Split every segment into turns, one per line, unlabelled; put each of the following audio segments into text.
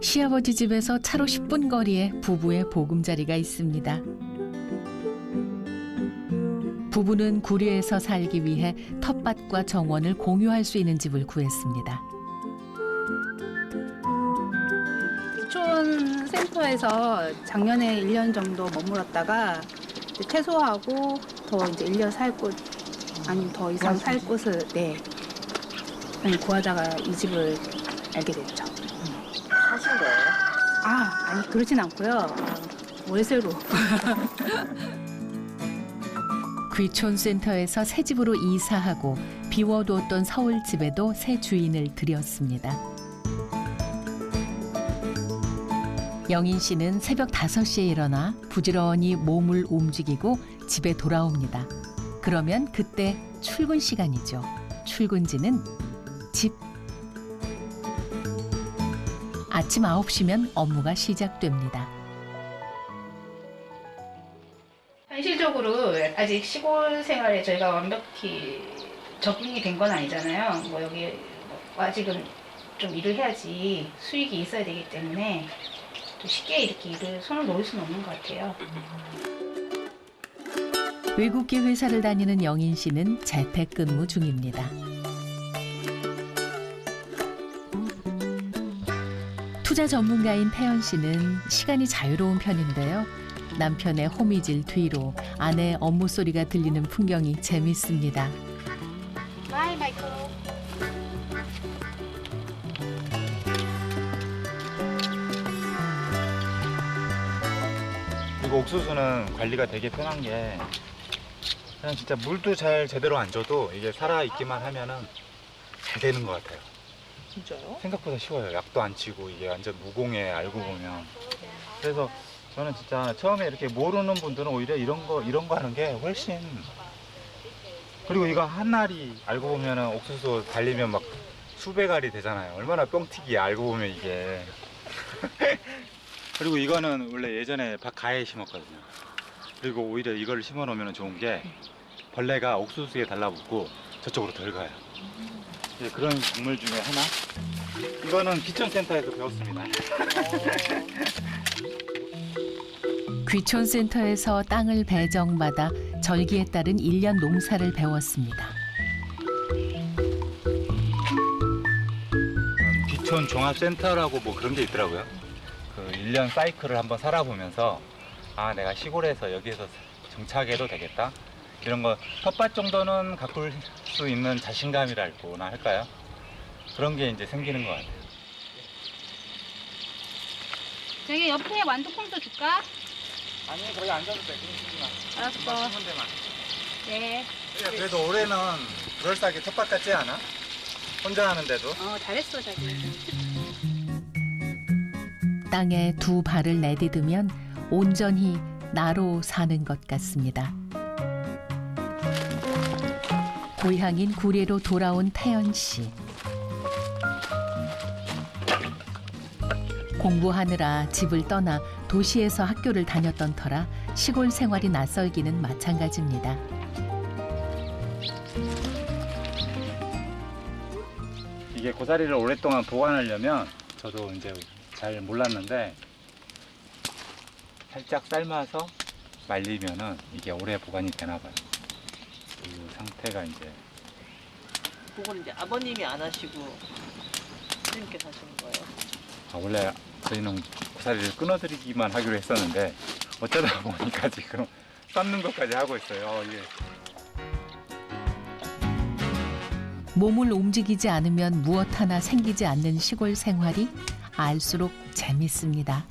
시아버지 집에서 차로 10분 거리에 부부의 보금자리가 있습니다. 부부는 구례에서 살기 위해 텃밭과 정원을 공유할 수 있는 집을 구했습니다.
기촌 센터에서 작년에 1년 정도 머물렀다가 이제 퇴소하고 더 이제 1년 살 곳, 아니면 더 이상 살 곳을, 네. 구하다가 이 집을 알게 됐죠. 아, 아니, 그러진 않고요. 월세로.
귀촌센터에서 새 집으로 이사하고 비워두었던 서울 집에도 새 주인을 들였습니다. 영인 씨는 새벽 5시에 일어나 부지런히 몸을 움직이고 집에 돌아옵니다. 그러면 그때 출근 시간이죠. 출근지는 집. 아침 9시면 업무가 시작됩니다.
현실적으로 아직 시골 생활에 저희가 완벽히 적응이 된 건 아니잖아요. 뭐 여기 뭐 아직은 좀 일을 해야지 수익이 있어야 되기 때문에 또 쉽게 이렇게 일을 손을 놓을 수는 없는 것 같아요.
외국계 회사를 다니는 영인 씨는 재택근무 중입니다. 투자 전문가인 태연 씨는 시간이 자유로운 편인데요. 남편의 호미질 뒤로 아내 업무 소리가 들리는 풍경이 재밌습니다.
바이 마이클.
그리고 옥수수는 관리가 되게 편한 게 그냥 진짜 물도 잘 제대로 안 줘도 이게 살아 있기만 하면은 잘 되는 것 같아요.
진짜요?
생각보다 쉬워요. 약도 안 치고 이게 완전 무공해 알고 보면. 그래서 저는 진짜 처음에 이렇게 모르는 분들은 오히려 이런 거 이런 거 하는 게 훨씬 그리고 이거 한 알이 알고 보면은 옥수수 달리면 막 수백 알이 되잖아요. 얼마나 뻥튀기 알고 보면 이게. 그리고 이거는 원래 예전에 밭가에 심었거든요. 그리고 오히려 이걸 심어 놓으면 좋은 게 벌레가 옥수수에 달라붙고 저쪽으로 덜 가요. 예, 그런 작물 중에 하나. 이거는 기촌센터에서 배웠습니다.
귀촌센터에서 땅을 배정받아 절기에 따른 일년 농사를 배웠습니다.
음, 귀촌 종합센터라고 뭐 그런 게 있더라고요. 그 1년 사이클을 한번 살아보면서 아 내가 시골에서 여기에서 정착해도 되겠다. 이런 거 텃밭 정도는 가꿀 수 있는 자신감이랄거나 할까요? 그런 게 이제 생기는 것 같아요.
저기 옆에 완두콩도 줄까?
아니 거기 앉아도 돼. 그냥
알았어.
심은 데만.
네.
그래도 올해는 그럴싸하게 텃밭 같지 않아? 혼자 하는데도.
어, 잘했어, 자기.
땅에 두 발을 내디디면 온전히 나로 사는 것 같습니다. 고향인 구례로 돌아온 태연 씨. 공부하느라 집을 떠나 도시에서 학교를 다녔던 터라 시골 생활이 낯설기는 마찬가지입니다.
이게 고사리를 오랫동안 보관하려면 저도 이제 잘 몰랐는데 살짝 삶아서 말리면은 이게 오래 보관이 되나 봐요. 그 상태가 이제
그건 이제 아버님이 안 하시고 선생님께서 하시는 거예요?
아, 원래 저희는 고사리를 끊어드리기만 하기로 했었는데 어쩌다 보니까 지금 삶는 것까지 하고 있어요. 어, 이게
몸을 움직이지 않으면 무엇 하나 생기지 않는 시골 생활이 알수록 재밌습니다.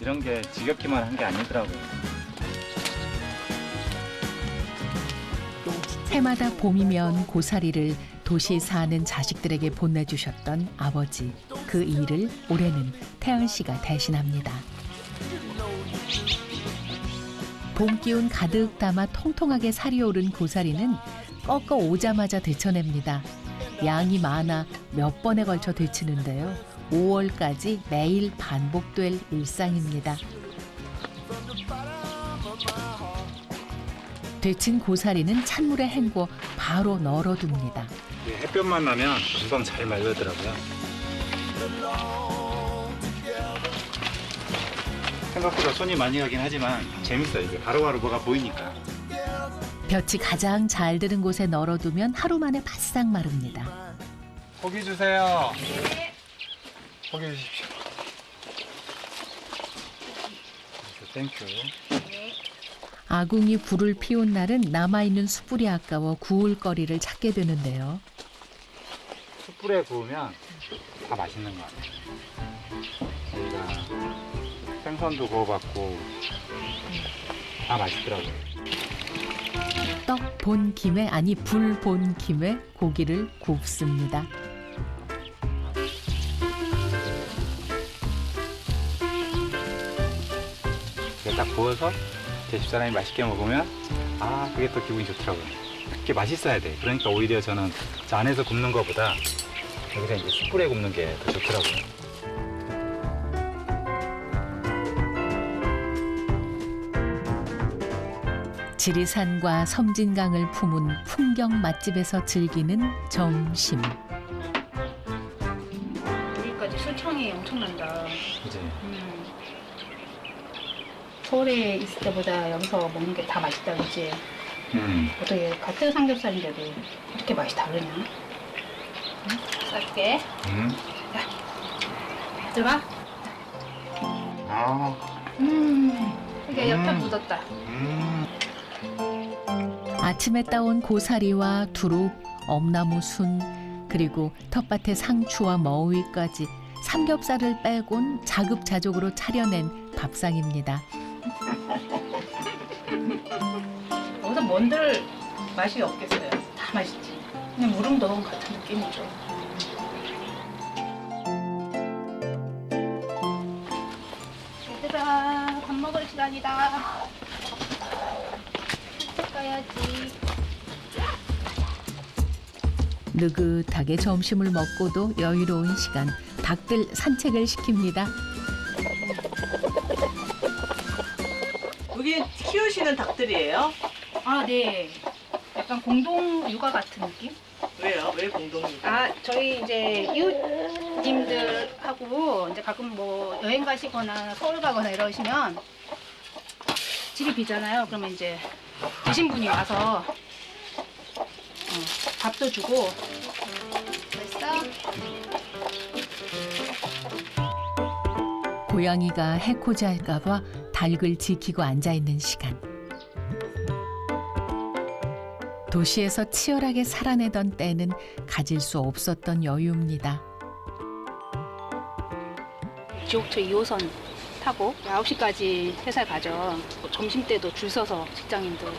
이런 게 지겹기만 한 게 아니더라고요.
해마다 봄이면 고사리를 도시 사는 자식들에게 보내주셨던 아버지. 그 일을 올해는 태연 씨가 대신합니다. 봄 기운 가득 담아 통통하게 살이 오른 고사리는 꺾어 오자마자 데쳐냅니다. 양이 많아 몇 번에 걸쳐 데치는데요. 5월까지 매일 반복될 일상입니다. 데친 고사리는 찬물에 헹궈 바로 널어둡니다.
햇볕만 나면 금방 잘 말르더라고요. 생각보다 손이 많이 가긴 하지만 재밌어요. 이게 바로바로 뭐가 보이니까.
볕이 가장 잘 드는 곳에 널어두면 하루 만에 바싹 마릅니다.
고기 주세요. 고기 주십시오. 땡큐.
아궁이 불을 피운 날은 남아있는 숯불이 아까워 구울 거리를 찾게 되는데요.
숯불에 구우면 다 맛있는 것 같아요. 저희가 생선도 구워봤고 다 맛있더라고요.
떡 본 김에 아니 불 본 김에 고기를 굽습니다.
이게 딱 구워서 제 집사람이 맛있게 먹으면 아 그게 또 기분이 좋더라고요. 그게 맛있어야 돼. 그러니까 오히려 저는 저 안에서 굽는 것보다 여기서 이제 숯불에 굽는 게 더 좋더라고요.
지리산과 섬진강을 품은 풍경 맛집에서 즐기는 점심.
여기까지 술청이 엄청난다.
이제
음. 서울에 있을 때보다 여기서 먹는 게 다 맛있다, 그치?
음.
어떻게 같은 삼겹살인데도 이렇게 맛이 다르냐? 응? 쌀게.
음.
들어가.
아.
음. 이게 옆에
음.
묻었다.
음.
아침에 따온 고사리와 두릅, 엄나무 순, 그리고 텃밭의 상추와 머위까지 삼겹살을 빼곤 자급자족으로 차려낸 밥상입니다.
뭔들 맛이 없겠어요. 다 맛있지. 그냥 무릉 도원 같은 느낌이죠. 얘들아, 밥 먹을 시간이다. 가야지.
느긋하게 점심을 먹고도 여유로운 시간, 닭들 산책을 시킵니다.
여기 키우시는 닭들이에요?
아, 네. 약간 공동 육아 같은 느낌?
왜요? 왜 공동육아?
아, 저희 이제 이웃님들하고 이제 가끔 뭐 여행 가시거나 서울 가거나 이러시면 집이 비잖아요. 그러면 이제 계신 분이 와서 어, 밥도 주고 됐어?
고양이가 해코지 할까봐 닭을 지키고 앉아있는 시간. 도시에서 치열하게 살아내던 때는 가질 수 없었던 여유입니다.
지옥철 2호선 타고 9시까지 회사에 가죠. 뭐 점심 때도 줄 서서 직장인들. 뭐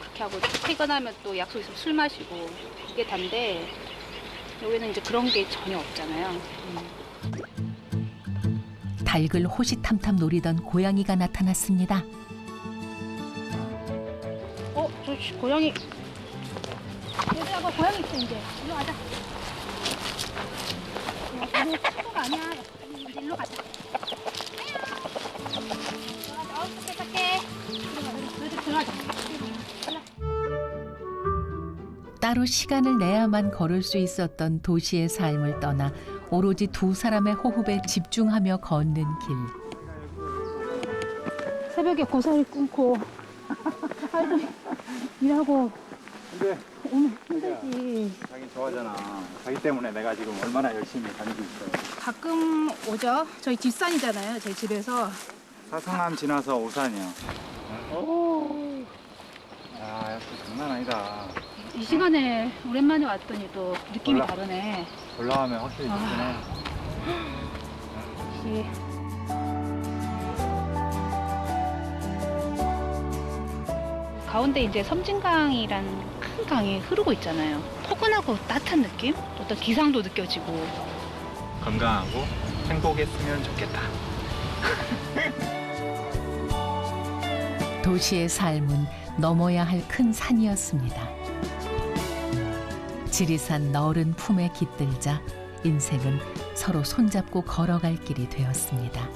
그렇게 하고 퇴근하면 또 약속 있으면 술 마시고 그게 단데 여기는 이제 그런 게 전혀 없잖아요. 음.
닭을 호시탐탐 노리던 고양이가 나타났습니다.
씨, 고양이. 얘들아, 뭐 고양이 있어 이제. 일로 가자. 어, 이거 친구가 아니야. 이제 일로 가자. 어.
따로 시간을 내야만 걸을 수 있었던 도시의 삶을 떠나 오로지 두 사람의 호흡에 집중하며 걷는 길.
새벽에 고사를 끊고 하루 일하고
근데
오면 힘들지.
자기 좋아하잖아. 자기 때문에 내가 지금 얼마나 열심히 다니고 있어요.
가끔 오죠. 저희 뒷산이잖아요. 제 집에서.
사성함 지나서 오산이요.
오.
아, 역시 장난 아니다.
이 시간에 오랜만에 왔더니 또 느낌이
몰라.
다르네.
올라가면 확실히
아.
좋긴 해.
역시. 가운데 이제 섬진강이란 큰 강이 흐르고 있잖아요. 포근하고 따뜻한 느낌? 어떤 기상도 느껴지고.
건강하고 행복했으면 좋겠다.
도시의 삶은 넘어야 할 큰 산이었습니다. 지리산 너른 품에 깃들자 인생은 서로 손잡고 걸어갈 길이 되었습니다.